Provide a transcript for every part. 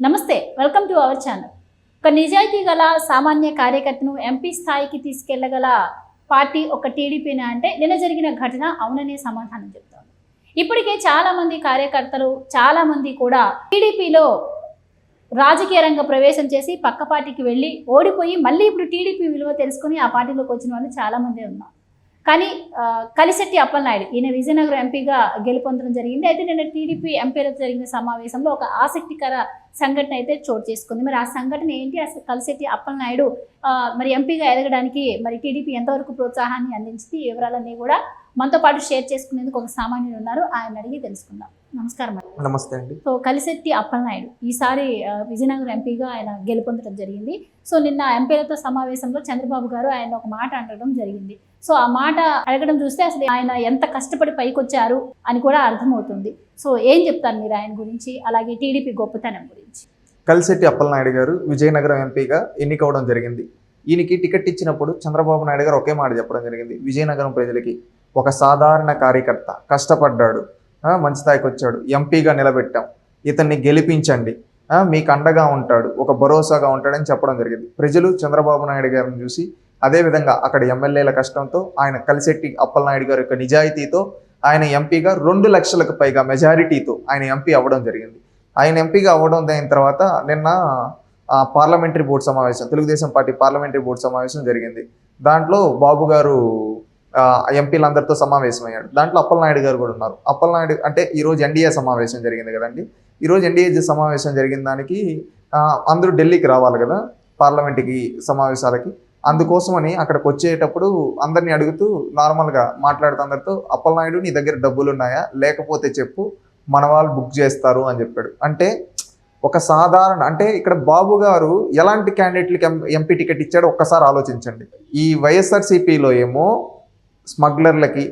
నమస్తే welcome to our channel ఒక నిజాయితీ గల సామాన్య కార్యకర్తను ఎంపీ స్థాయికి తీసుకెళ్ళగల పార్టీ ఒక టీడీపీనే అంటే నిన్న జరిగిన ఘటన అవుననే సమాధానం చెప్తాను. ఇప్పటికే చాలామంది కార్యకర్తలు చాలామంది కూడా టీడీపీలో రాజకీయ రంగ ప్రవేశం చేసి పక్క పార్టీకి వెళ్ళి ఓడిపోయి మళ్ళీ ఇప్పుడు టీడీపీ విలువ తెలుసుకుని ఆ పార్టీలోకి వచ్చిన వాళ్ళు చాలామంది ఉన్నారు. కానీ కలిశెట్టి అప్పలనాయుడు ఈయన విజయనగరం ఎంపీగా గెలుపొందడం జరిగింది. అయితే నిన్న టీడీపీ ఎంపీలతో జరిగిన సమావేశంలో ఒక ఆసక్తికర సంఘటన అయితే చోటు చేసుకుంది. మరి ఆ సంఘటన ఏంటి? అసలు కలిశెట్టి అప్పలనాయుడు మరి ఎంపీగా ఎదగడానికి మరి టీడీపీ ఎంతవరకు ప్రోత్సాహాన్ని అందించింది? వివరాలన్నీ కూడా మనతో పాటు షేర్ చేసుకునేందుకు ఒక సామాన్యుడు ఉన్నారు. ఆయన అడిగి తెలుసుకుందాం. నమస్కారం. నమస్తే అండి. సో కలిశెట్టి అప్పలనాయుడు ఈసారి విజయనగరం ఎంపీగా ఆయన గెలుపొందడం జరిగింది. సో నిన్న ఎంపీలతో సమావేశంలో చంద్రబాబు గారు ఆయన ఒక మాట అనడం జరిగింది. సో ఆ మాట అడగడం చూస్తే అసలు ఆయన ఎంత కష్టపడి పైకొచ్చారు అని కూడా అర్థమవుతుంది. సో ఏం చెప్తారు మీరు ఆయన గురించి? అలాగే టీడీపీ గొప్పతనం గురించి. కలిశెట్టి అప్పలనాయుడు గారు విజయనగరం ఎంపీగా ఎన్నికవడం జరిగింది. ఈయనకి టికెట్ ఇచ్చినప్పుడు చంద్రబాబు నాయుడు గారు ఒకే మాట చెప్పడం జరిగింది. విజయనగరం ప్రజలకి ఒక సాధారణ కార్యకర్త కష్టపడ్డాడు. మంచి స్థాయికి వచ్చాడు. ఎంపీగా నిలబెట్టాం. ఇతన్ని గెలిపించండి. మీకు అండగా ఉంటాడు. ఒక భరోసాగా ఉంటాడని చెప్పడం జరిగింది. ప్రజలు చంద్రబాబు నాయుడు గారిని చూసి అదేవిధంగా అక్కడ ఎమ్మెల్యేల కష్టంతో ఆయన కలిశెట్టి అప్పలనాయుడు గారి యొక్క నిజాయితీతో ఆయన ఎంపీగా రెండు లక్షలకు పైగా మెజారిటీతో ఆయన ఎంపీ అవ్వడం జరిగింది. ఆయన ఎంపీగా అవ్వడం అయిన తర్వాత నిన్న పార్లమెంటరీ బోర్డు సమావేశం తెలుగుదేశం పార్టీ పార్లమెంటరీ బోర్డు సమావేశం జరిగింది. దాంట్లో బాబు గారు ఎంపీలందరితో సమావేశమయ్యాడు. దాంట్లో అప్పలనాయుడు గారు కూడా ఉన్నారు. అప్పలనాయుడు అంటే ఈరోజు ఎన్డీఏ సమావేశం జరిగింది కదండి. ఈరోజు ఎన్డీఏ సమావేశం జరిగిన దానికి అందరూ ఢిల్లీకి రావాలి కదా పార్లమెంట్కి సమావేశాలకి. అందుకోసమని అక్కడికి వచ్చేటప్పుడు అందరిని అడుగుతూ నార్మల్గా మాట్లాడుతూ అందరితో అప్పలనాయుడు నీ దగ్గర డబ్బులు ఉన్నాయా లేకపోతే చెప్పు మన వాళ్ళు బుక్ చేస్తారు అని చెప్పాడు. అంటే ఒక సాధారణ అంటే ఇక్కడ బాబు గారు ఎలాంటి క్యాండిడేట్లకి ఎం- ఎంపీ టికెట్ ఇచ్చాడో ఒక్కసారి ఆలోచించండి. ఈ వైఎస్ఆర్సీపీలో ఏమో స్మగ్లర్లకి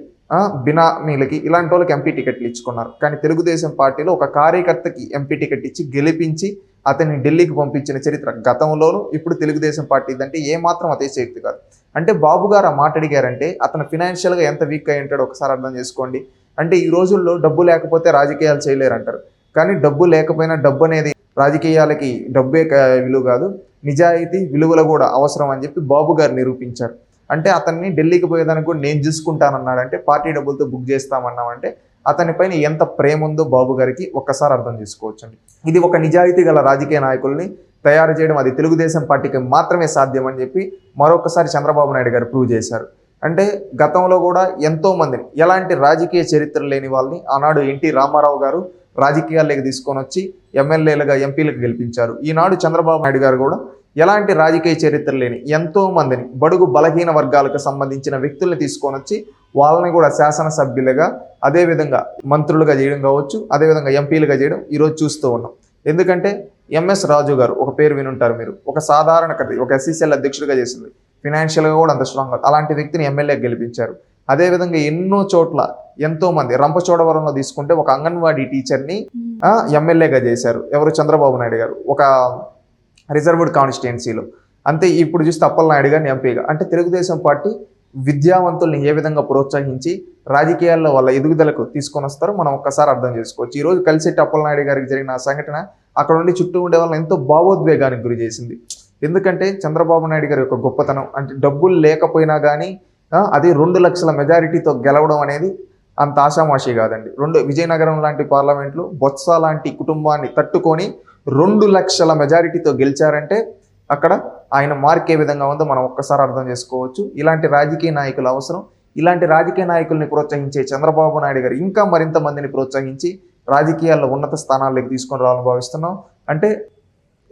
బినామీలకి ఇలాంటి వాళ్ళకి ఎంపీ టికెట్లు ఇచ్చుకున్నారు. కానీ తెలుగుదేశం పార్టీలో ఒక కార్యకర్తకి ఎంపీ టికెట్ ఇచ్చి గెలిపించి అతన్ని ఢిల్లీకి పంపించిన చరిత్ర గతంలోనూ ఇప్పుడు తెలుగుదేశం పార్టీ అంటే ఏమాత్రం అతిశయక్తి కాదు. అంటే బాబు గారు ఆ మాట అడిగారంటే అతను ఫినాన్షియల్గా ఎంత వీక్ అయి ఉంటాడో ఒకసారి అర్థం చేసుకోండి. అంటే ఈ రోజుల్లో డబ్బు లేకపోతే రాజకీయాలు చేయలేరు అంటారు కానీ డబ్బు లేకపోయినా డబ్బు అనేది రాజకీయాలకి డబ్బే విలువ కాదు. నిజాయితీ విలువలు కూడా అవసరం అని చెప్పి బాబు గారు నిరూపించారు. అంటే అతన్ని ఢిల్లీకి పోయేదానికి కూడా నేను చూసుకుంటానన్నాడంటే పార్టీ డబ్బులతో బుక్ చేస్తామన్నామంటే అతని పైన ఎంత ప్రేమ ఉందో బాబు గారికి ఒక్కసారి అర్థం చేసుకోవచ్చండి. ఇది ఒక నిజాయితీ గల రాజకీయ నాయకుల్ని తయారు చేయడం అది తెలుగుదేశం పార్టీకి మాత్రమే సాధ్యం అని చెప్పి మరొకసారి చంద్రబాబు నాయుడు గారు ప్రూవ్ చేశారు. అంటే గతంలో కూడా ఎంతో మందిని ఎలాంటి రాజకీయ చరిత్ర లేని వాళ్ళని ఆనాడు ఎన్టీ రామారావు గారు రాజకీయాల్లోకి తీసుకొని వచ్చి ఎమ్మెల్యేలుగా ఎంపీలకు గెలిపించారు. ఈనాడు చంద్రబాబు నాయుడు గారు కూడా ఎలాంటి రాజకీయ చరిత్ర లేని ఎంతోమందిని బడుగు బలహీన వర్గాలకు సంబంధించిన వ్యక్తుల్ని తీసుకొని వచ్చి వాళ్ళని కూడా శాసనసభ్యులుగా అదేవిధంగా మంత్రులుగా చేయడం కావచ్చు అదేవిధంగా ఎంపీలుగా చేయడం ఈరోజు చూస్తూ ఉన్నాం. ఎందుకంటే ఎంఎస్ రాజు గారు ఒక పేరు వినుంటారు మీరు. ఒక సాధారణ కథ ఒక ఎస్సీసీఎల్ అధ్యక్షుడిగా చేసింది. ఫినాన్షియల్గా కూడా అంత స్ట్రాంగ్ అలాంటి వ్యక్తిని ఎమ్మెల్యే గెలిపించారు. అదేవిధంగా ఎన్నో చోట్ల ఎంతోమంది రంపచోడవరంలో తీసుకుంటే ఒక అంగన్వాడీ టీచర్ని ఎమ్మెల్యేగా చేశారు. ఎవరు? చంద్రబాబు నాయుడు గారు. ఒక రిజర్వ్డ్ కాన్స్టిట్యున్సీలో అంతే ఇప్పుడు చూస్తే అప్పలనాయుడు గారిని ఎంపీగా అంటే తెలుగుదేశం పార్టీ విద్యావంతుల్ని ఏ విధంగా ప్రోత్సహించి రాజకీయాల్లో వాళ్ళ ఎదుగుదలకు తీసుకొని వస్తారో మనం ఒక్కసారి అర్థం చేసుకోవచ్చు. ఈరోజు కలిసి కలిసెట్టి అప్పలనాయుడు గారికి జరిగిన ఆ సంఘటన అక్కడ ఉండి చుట్టూ ఉండే వాళ్ళని ఎంతో భావోద్వేగానికి గురి చేసింది. ఎందుకంటే చంద్రబాబు నాయుడు గారి యొక్క గొప్పతనం అంటే డబ్బులు లేకపోయినా కానీ అది రెండు లక్షల మెజారిటీతో గెలవడం అనేది అంత ఆషామాషి కాదండి. రెండు విజయనగరం లాంటి పార్లమెంట్లు బొత్స లాంటి కుటుంబాన్ని తట్టుకొని రెండు లక్షల మెజారిటీతో గెలిచారంటే అక్కడ ఆయన మార్క్ ఏ విధంగా ఉందో మనం ఒక్కసారి అర్థం చేసుకోవచ్చు. ఇలాంటి రాజకీయ నాయకులు అవసరం. ఇలాంటి రాజకీయ నాయకుల్ని ప్రోత్సహించే చంద్రబాబు నాయుడు గారు ఇంకా మరింత మందిని ప్రోత్సహించి రాజకీయాల్లో ఉన్నత స్థానాల్లోకి తీసుకొని రావాలని భావిస్తున్నాం. అంటే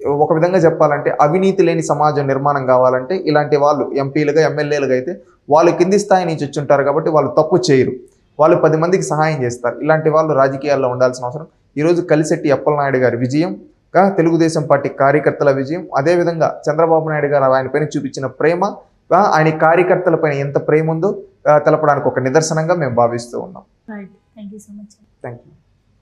ఒక విధంగా చెప్పాలంటే అవినీతి లేని సమాజం నిర్మాణం కావాలంటే ఇలాంటి వాళ్ళు ఎంపీలుగా ఎమ్మెల్యేలుగా అయితే వాళ్ళు కింది స్థాయి నుంచి వచ్చి ఉంటారు కాబట్టి వాళ్ళు తప్పు చేయరు. వాళ్ళు పది మందికి సహాయం చేస్తారు. ఇలాంటి వాళ్ళు రాజకీయాల్లో ఉండాల్సిన అవసరం. ఈరోజు కలిశెట్టి అప్పలనాయుడు గారి విజయం తెలుగుదేశం పార్టీ కార్యకర్తల విజయం అదేవిధంగా చంద్రబాబు నాయుడు గారు ఆయన పైన చూపించిన ప్రేమ ఆయన కార్యకర్తల పైన ఎంత ప్రేమ ఉందో తెలపడానికి ఒక నిదర్శనంగా మేము భావిస్తూ ఉన్నాం. Right thank you so much thank you